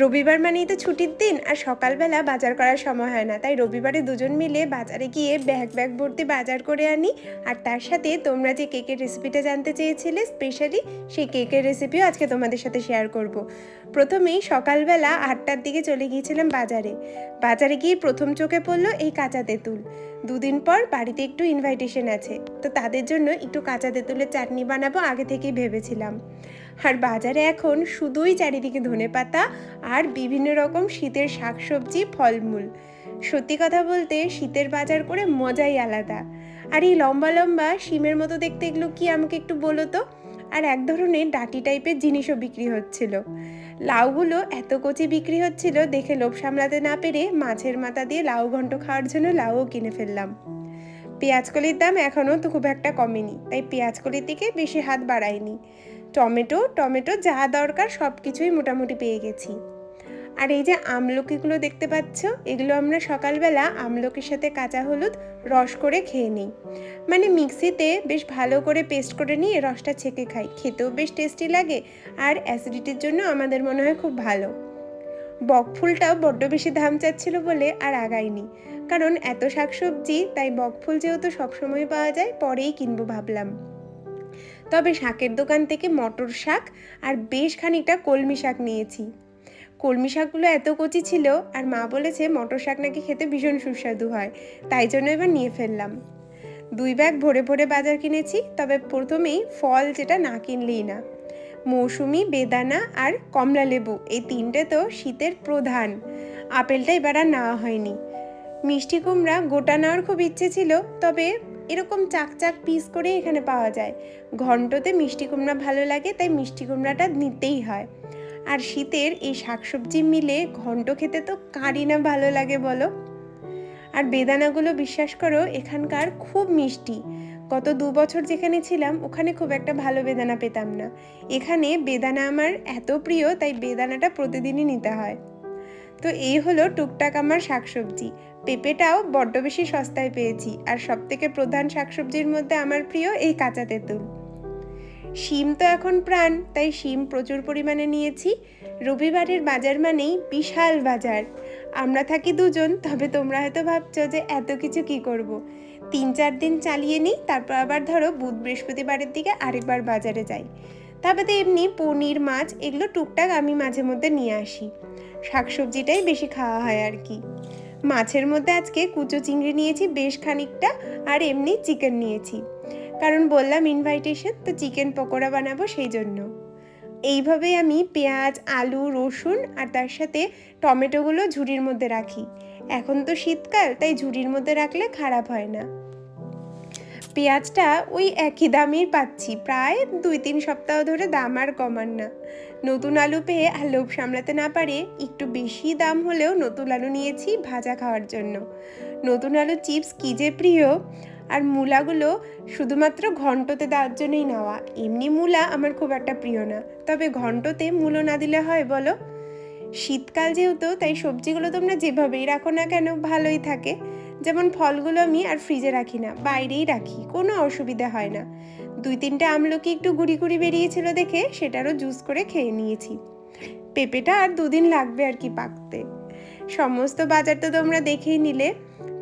রবিবার মানেই তো ছুটির দিন, আর সকালবেলা বাজার করার সময় হয় না। তাই রবিবারে দুজন মিলে বাজারে গিয়ে ব্যাগ ব্যাগ ভর্তি বাজার করে আনি। আর তার সাথে তোমরা যে কেকের রেসিপিটা জানতে চেয়েছিলে স্পেশালি সেই কেকের রেসিপিও আজকে তোমাদের সাথে শেয়ার করব। প্রথমেই সকালবেলা আটটার দিকে চলে গিয়েছিলাম বাজারে। বাজারে গিয়ে প্রথম চোখে পড়ল এই কাঁচা তেঁতুল। দুদিন পর বাড়িতে একটু ইনভাইটেশন আছে। তো তাদের জন্য একটু কাঁচা তেঁতুলের চাটনি বানাবো আগে থেকেই ভেবেছিলাম। আর বাজারে এখন শুধুই চারিদিকে ধনে পাতা আর বিভিন্ন রকম শীতের শাকসবজি, ফলমূল। সত্যি কথা বলতে শীতের বাজার করে মজাই আলাদা। আর এই লম্বা লম্বা শিমের মতো দেখতে এগুলো কি আমাকে একটু বলো তো? আর এক ধরনের ডাটি টাইপের জিনিসও বিক্রি হচ্ছিল। লাউগুলো এত কচি বিক্রি হচ্ছিল দেখে লোভ সামলাতে না পেরে মাছের মাথা দিয়ে লাউ ঘন্ট খাওয়ার জন্য লাউও কিনে ফেললাম। পেঁয়াজকলির দাম এখনও তো খুব একটা কমেনি, তাই পেঁয়াজকলির দিকে বেশি হাত বাড়ায়নি। টমেটো টমেটো যা দরকার সব কিছুই মোটামুটি পেয়ে গেছি। আর এই যে আমলকিগুলো দেখতে পাচ্ছ, এগুলো আমরা সকালবেলা আমলকির সাথে কাঁচা হলুদ রস করে খেয়ে নিই। মানে মিক্সিতে বেশ ভালো করে পেস্ট করে নিয়ে রসটা ছেঁকে খাই। খেতেও বেশ টেস্টি লাগে আর অ্যাসিডিটির জন্য আমাদের মনে হয় খুব ভালো। বকফুলটাও বড্ড বেশি দাম চাচ্ছিল বলে আর আগাইনি কারণ এত শাকসবজি, তাই বকফুল যেহেতু সবসময় পাওয়া যায়, পরেই কিনবো ভাবলাম। তবে শাকের দোকান থেকে মটর শাক আর বেশ খানিকটা কলমি শাক নিয়েছি। কলমি শাকগুলো এত কচি ছিল আর মা বলেছে মটর শাক নাকি খেতে ভীষণ সুস্বাদু হয়, তাই জন্য এবার নিয়ে ফেললাম। দুই ব্যাগ ভরে ভরে বাজার কিনেছি, তবে প্রথমেই ফল যেটা না কিনলেই না। মৌসুমি, বেদানা আর কমলা লেবু, এই তিনটে তো শীতের প্রধান। আপেলটা এবার আর নেওয়া হয়নি। মিষ্টি কুমড়া গোটা নেওয়ার খুব ইচ্ছে ছিল, তবে এরকম চাক চাক পিস করে এখানে পাওয়া যায়। ঘন্টতে মিষ্টি কুমড়া ভালো লাগে, তাই মিষ্টি কুমড়াটা নিতেই হয়। আর শীতের এই শাকসবজি মিলে ঘন্ট খেতে তো কারি না ভালো লাগে বলো। আর বেদানাগুলো বিশ্বাস করো, এখানকার খুব মিষ্টি। গত দু বছর যেখানে ছিলাম, ওখানে খুব একটা ভালো বেদানা পেতাম না। এখানে বেদানা আমার এত প্রিয়, তাই বেদানাটা প্রতিদিনই নিতে হয়। তো এই হলো টুকটাক আমার শাকসবজি। পেঁপেটাও বড্ড বেশি সস্তায় পেয়েছি, আর সবথেকে প্রধান শাকসবজির মধ্যে আমার প্রিয় এই কাঁচা তেঁতুল। শিম তো এখন প্রাণ, তাই শিম প্রচুর পরিমাণে নিয়েছি। রবিবারের বাজার মানেই বিশাল বাজার। আমরা থাকি দুজন, তবে তোমরা হয়তো ভাবছ যে এত কিছু কি করব। তিন চার দিন চালিয়ে নিই, তারপর আবার ধরো বুধ বৃহস্পতিবারের দিকে আরেকবার বাজারে যাই। তবে তো এমনি পনির, মাছ, এগুলো টুকটাক আমি মাঝে মধ্যে নিয়ে আসি। শাকসবজিটাই বেশি খাওয়া হয় আর কি। মাছের মধ্যে আজকে কুচো চিংড়ি নিয়েছি, বেশ খানিকটা, আর এমনি চিকেন নিয়েছি। কারণ বললাম ইনভাইটেশন তো চিকেন পকোড়া বানাবো সেই জন্য এইভাবেই আমি পেঁয়াজ, আলু, রসুন, আর তার সাথে টমেটোগুলো ঝুড়ির মধ্যে রাখি। এখন তো শীতকাল, তাই ঝুড়ির মধ্যে রাখলে খারাপ হয় না। পেঁয়াজটা ওই একই দামেই পাচ্ছি। প্রায় দুই তিন সপ্তাহ ধরে দাম আর কমান না। নতুন আলু পেয়ে আর লোভ সামলাতে না পারে একটু বেশি দাম হলেও নতুন আলু নিয়েছি ভাজা খাওয়ার জন্য। নতুন আলু চিপস কী যে প্রিয়! আর মূলাগুলো শুধুমাত্র ঘন্টতে দেওয়ার জন্যই নেওয়া। এমনি মূলা আমার খুব একটা প্রিয় না। তবে ঘন্টতে মূলো না দিলে হয় বলো? শীতকাল যেহেতু, তাই সবজিগুলো তোমরা যেভাবেই রাখো না কেন ভালোই থাকে। যেমন ফলগুলো আমি আর ফ্রিজে রাখি না, বাইরেই রাখি, কোনো অসুবিধা হয় না। দুই তিনটে আমলকি একটু গুড়ি গুড়ি বেরিয়েছিল দেখে সেটারও জুস করে খেয়ে নিয়েছি। পেঁপেটা আর দুদিন লাগবে আর কি পাকতে। সমস্ত বাজার তো তোমরা দেখেই নিলে।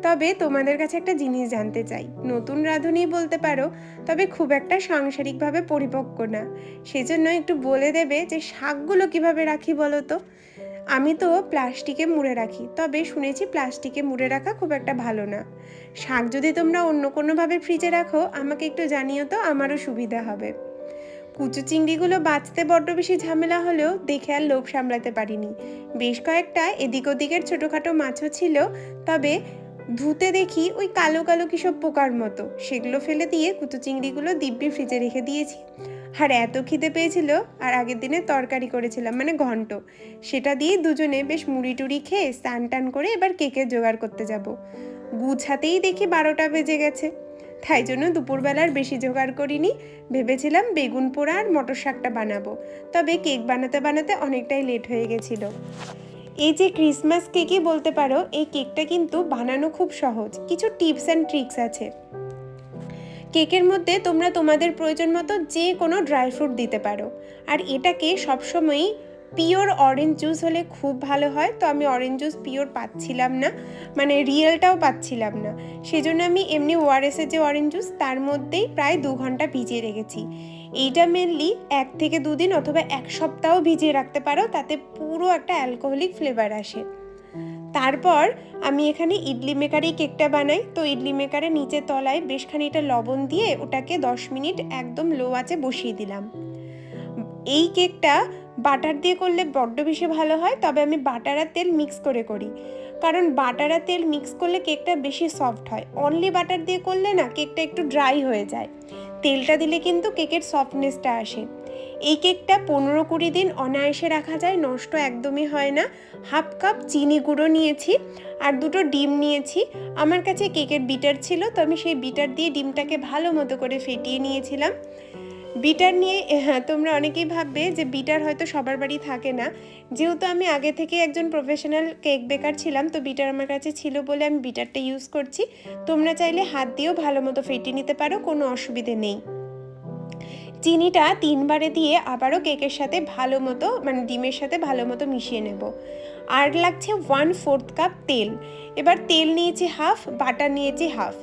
তবে তোমাদের কাছে একটা জিনিস জানতে চাই। নতুন রাঁধুনি বলতে পারো, তবে খুব একটা সাংসারিকভাবে পরিপক্ক না। সেজন্য একটু বলে দেবে যে শাকগুলো কীভাবে রাখি বলো তো? আমি তো প্লাস্টিকে মুড়ে রাখি, তবে শুনেছি প্লাস্টিকে মুড়ে রাখা খুব একটা ভালো না। শাক যদি তোমরা অন্য কোনোভাবে ফ্রিজে রাখো, আমাকে একটু জানিও তো, আমারও সুবিধা হবে। কুচু চিংড়িগুলো বাঁচতে বড্ড বেশি ঝামেলা হলেও দেখে আর লোভ সামলাতে পারিনি। বেশ কয়েকটা এদিক ওদিকের ছোটোখাটো মাছও ছিল, তবে ধুতে দেখি ওই কালো কালো কিসব পোকার মতো। সেগুলো ফেলে দিয়ে কুচু চিংড়িগুলো দিব্যি ফ্রিজে রেখে দিয়েছি। আর এত খিদে পেয়েছিল, আর আগের দিনে তরকারি করেছিলাম মানে ঘন্ট। সেটা দিয়ে দুজনে বেশ মুড়ি টুড়ি খেয়ে স্নান টান করে এবার কেকের জোগাড় করতে যাব। গুছাতেই দেখি বারোটা বেজে গেছে। তাই জন্য দুপুরবেলার বেশি জোগাড় করিনি। ভেবেছিলাম বেগুন পোড়া আর মটর শাকটা বানাবো। তবে কেক বানাতে বানাতে অনেকটাই লেট হয়ে গেছিল। এই যে ক্রিসমাস কেকই বলতে পারো, এই কেকটা কিন্তু বানানো খুব সহজ। কিছু টিপস অ্যান্ড ট্রিক্স আছে। কেকের মধ্যে তোমরা তোমাদের প্রয়োজন মতো যে কোনো ড্রাই ফ্রুট দিতে পারো। আর এটাকে সবসময়ই পিওর অরেঞ্জ জুস হলে খুব ভালো হয়। তো আমি অরেঞ্জ জুস পিওর পাচ্ছিলাম না মানে রিয়েলটাও পাচ্ছিলাম না। সেজন্য আমি এমনি ওআরএসের যে অরেঞ্জ জুস, তার মধ্যেই প্রায় দু ঘণ্টা ভিজিয়ে রেখেছি। এইটা মেনলি এক থেকে দুদিন অথবা এক সপ্তাহ ভিজিয়ে রাখতে পারো, তাতে পুরো একটা অ্যালকোহলিক ফ্লেভার আসে। তারপর আমি এখানে ইডলি মেকারেই কেকটা বানাই। তো ইডলি মেকারের নিচে তলায় বেশ খানিকটা লবণ দিয়ে ওটাকে দশ মিনিট একদম লো আঁচে বসিয়ে দিলাম। এই কেকটা বাটার দিয়ে করলে বড্ড বেশি ভালো হয়, তবে আমি বাটার আর তেল মিক্স করে করি। কারণ বাটার আর তেল মিক্স করলে কেকটা বেশি সফট হয়। অনলি বাটার দিয়ে করলে না কেকটা একটু ড্রাই হয়ে যায়। তেলটা দিলে কিন্তু কেকের সফটনেসটা আসে। এই কেকটা পনেরো কুড়ি দিন অনায়াসে রাখা যায়, নষ্ট একদমই হয় না। হাফ কাপ চিনি গুঁড়ো নিয়েছি আর দুটো ডিম নিয়েছি। আমার কাছে কেকের বিটার ছিল, তো আমি সেই বিটার দিয়ে ডিমটাকে ভালো মতো করে ফেটিয়ে নিয়েছিলাম। বিটার নিয়ে হ্যাঁ তোমরা অনেকেই ভাববে যে বিটার হয়তো সবার বাড়ি থাকে না। যেহেতু আমি আগে থেকে একজন প্রফেশনাল কেক বেকার ছিলাম, তো বিটার আমার কাছে ছিল বলে আমি বিটারটা ইউজ করছি। তোমরা চাইলে হাত দিয়েও ভালো মতো ফেটিয়ে নিতে পারো, কোনো অসুবিধে নেই। চিনিটা তিনবারে দিয়ে আবারও কেকের সাথে ভালো মতো মানে ডিমের সাথে ভালো মতো মিশিয়ে নেব। আর লাগছে ওয়ান ফোর্থ কাপ তেল। এবার তেল নিয়েছি হাফ বাটার নিয়েছি হাফ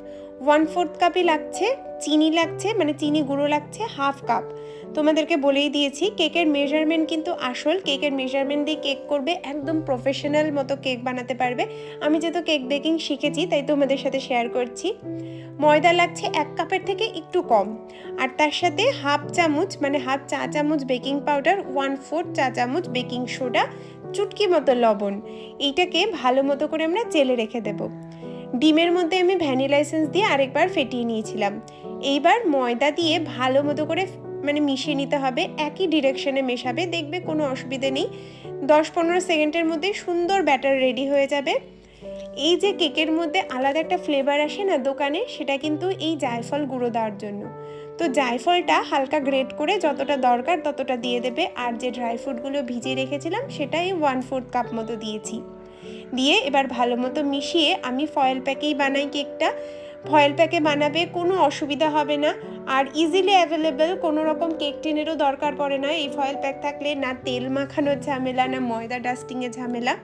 ওয়ান ফোর্থ কাপই লাগছে, চিনি লাগছে মানে চিনি গুঁড়ো লাগছে হাফ কাপ তোমাদেরকে বলেই দিয়েছি, কেকের মেজারমেন্ট কিন্তু আসল। কেকের মেজারমেন্ট দিয়ে কেক করবে, একদম প্রফেশনাল মতো কেক বানাতে পারবে। আমি যেহেতু কেক বেকিং শিখেছি, তাই তোমাদের সাথে শেয়ার করছি। ময়দা লাগছে এক কাপের থেকে একটু কম। আর তার সাথে হাফ চামচ মানে হাফ চা চামচ বেকিং পাউডার ওয়ান ফোর্থ চা চামচ বেকিং সোডা চুটকি মতো লবণ। এইটাকে ভালো মতো করে আমরা চেলে রেখে দেব। ডিমের মধ্যে আমি ভ্যানিলা এসেন্স দিয়ে আরেকবার ফেটিয়ে নিয়েছিলাম। এইবার ময়দা দিয়ে ভালো মতো করে মানে মিশিয়ে নিতে হবে, একই ডিরেকশনে মেশাবে, দেখবে কোনো অসুবিধে নেই। দশ পনেরো সেকেন্ডের মধ্যে সুন্দর ব্যাটার রেডি হয়ে যাবে। এই যে কেকের মধ্যে আলাদা একটা ফ্লেভার আসে না দোকানে, সেটা কিন্তু এই জায়ফল গুঁড়ো দেওয়ার জন্য। তো জায়ফলটা হালকা গ্রেট করে যতটা দরকার ততটা দিয়ে দেবে, আর যে ড্রাই ফ্রুটগুলো ভিজিয়ে রেখেছিলাম, সেটাই ওয়ান ফোর্থ কাপ মতো দিয়েছি। দিয়ে এবার ভালো মতো মিশিয়ে আমি ফয়েল প্যাকেই বানাই কেকটা। ফয়েল প্যাকে বানাবে, কোনো অসুবিধা হবে না। আর ইজিলি অ্যাভেলেবেল কোনো রকম কেক টিনেরও দরকার পড়ে না। এই ফয়েল প্যাক থাকলে না তেল মাখানোর ঝামেলা, না ময়দা ডাস্টিংয়ের ঝামেলা।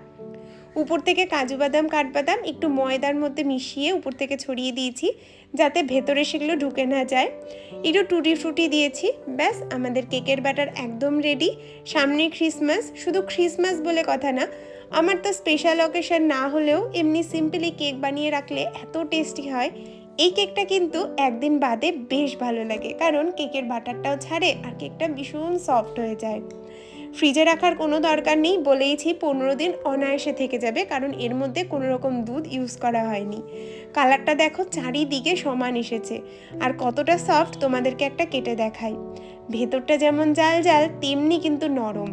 উপর থেকে কাজু বাদাম, কাঠবাদাম একটু ময়দার মধ্যে মিশিয়ে উপর থেকে ছড়িয়ে দিয়েছি, যাতে ভেতরে সেগুলো ঢুকে না যায়। একটু টুটি ফ্রুটি দিয়েছি, ব্যাস, আমাদের কেকের ব্যাটার একদম রেডি সামনে ক্রিসমাস শুধু ক্রিসমাস বলে কথা না আমার তো স্পেশাল অকেশন না হলেও এমনি সিম্পলি কেক বানিয়ে রাখলে এত টেস্টি হয়। এই কেকটা কিন্তু একদিন বাদে বেশ ভালো লাগে, কারণ কেকের বাটারটাও ছাড়ে আর কেকটা ভীষণ সফট হয়ে যায়। ফ্রিজে রাখার কোনো দরকার নেই বলেইছি পনেরো দিন অনায়াসে থেকে যাবে, কারণ এর মধ্যে কোনো রকম দুধ ইউজ করা হয়নি। কালারটা দেখো, চারিদিকে সমান এসেছে, আর কতটা সফট তোমাদেরকে একটা কেটে দেখাই। ভেতরটা যেমন জাল জাল তেমনি কিন্তু নরম।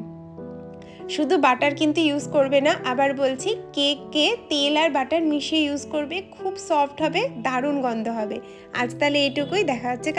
শুধু বাটার কিন্তু ইউজ করবে না, আবার বলছি কেককে তেল আর বাটার মিশিয়ে ইউজ করবে, খুব সফট হবে, দারুণ গন্ধ হবে। আজ তাহলে এইটুকুই, দেখা হচ্ছে